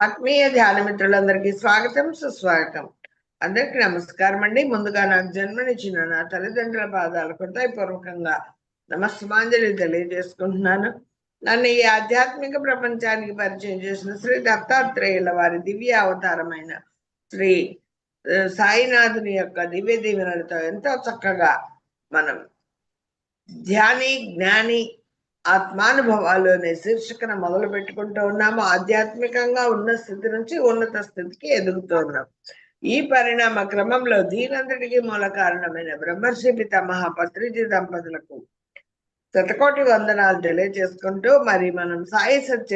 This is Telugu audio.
ఆత్మీయ ధ్యాన మిత్రులందరికీ స్వాగతం సుస్వాగతం. అందరికి నమస్కారం అండి. ముందుగా నాకు జన్మనిచ్చిన నా తల్లిదండ్రుల పాదాలకు హృదయపూర్వకంగా నమస్మాంజలి తెలియజేసుకుంటున్నాను. నన్ను ఈ ఆధ్యాత్మిక ప్రపంచానికి పరిచయం చేసిన శ్రీ దత్తాత్రేయుల వారి దివ్య అవతారమైన శ్రీ సాయినాథుని యొక్క దివ్య దీవెనలతో ఎంతో చక్కగా మనం ధ్యాని జ్ఞాని ఆత్మానుభవాలు అనే శీర్షికన మొదలు పెట్టుకుంటూ ఉన్నాము. ఆధ్యాత్మికంగా ఉన్న స్థితి నుంచి ఉన్నత స్థితికి ఎదుగుతూ ఉన్నాం ఈ పరిణామ క్రమంలో దీనంతటికి మూల కారణమైన బ్రహ్మర్షి పితామహ పత్రిజీ దంపతులకు శతకోటి వందనాలు తెలియజేసుకుంటూ మరి మనం సాయి సత్య